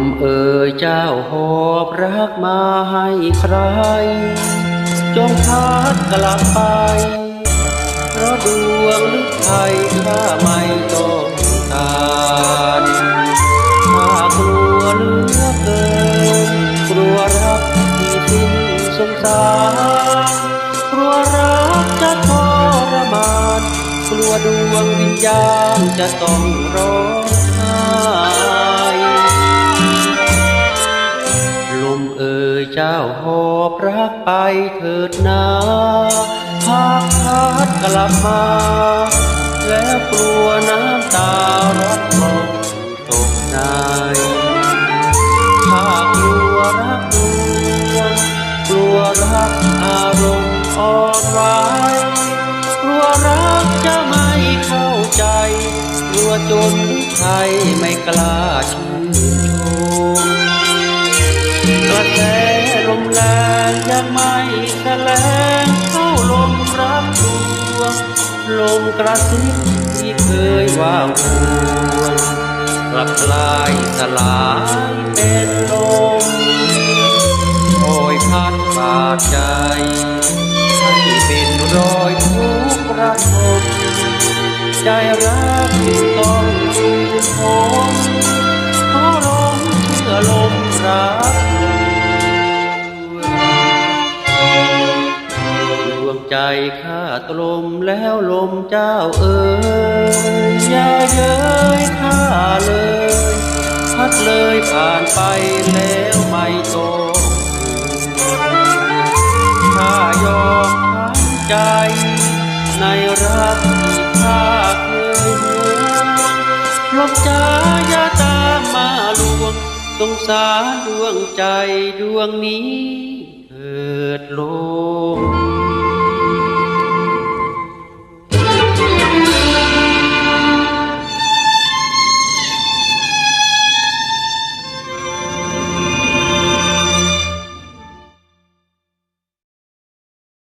มเอ่ยเจ้าหอบรักมาให้ใคร จงพัดกลับไป เพราะดวงลึกไทยข้าไม่ต้องการข้ากลัวเหลือเกิน กลัวรักที่สิ้นสงสารกลัวรักจะทรมาน กลัวดวงวิญญาณจะต้องร้อง ยเจ้าหอบรักไปเถิดนาหากพัดกลับมา แล้วกลัวน้ำตารับลงตกในถ้ากลัวรักลวกลัวรักอารมณ์อ่อนไหวกลัวรักจะไม่เข้าใจ กลัวจนใครไม่กล้าชื่นช แสลงเข้าลมรักดวงลมกระซิบที่เคยว่าห่วงกลับลายสลายเป็นลมโอยพันบาดใจให้เป็นรอยทุกข์ระทมใจรักต้อง ใจข้าตลมแล้วลมเจ้าเอ๋ยอย่าเย้ยข้าเลย พัดเลยผ่านไปแล้วไม่ตกข้ายอมทั้งใจ ในรักที่ข้าเคยหวงลมจ้าอย่าตามมาลวงสงสารดวงใจดวงนี้เถิดลม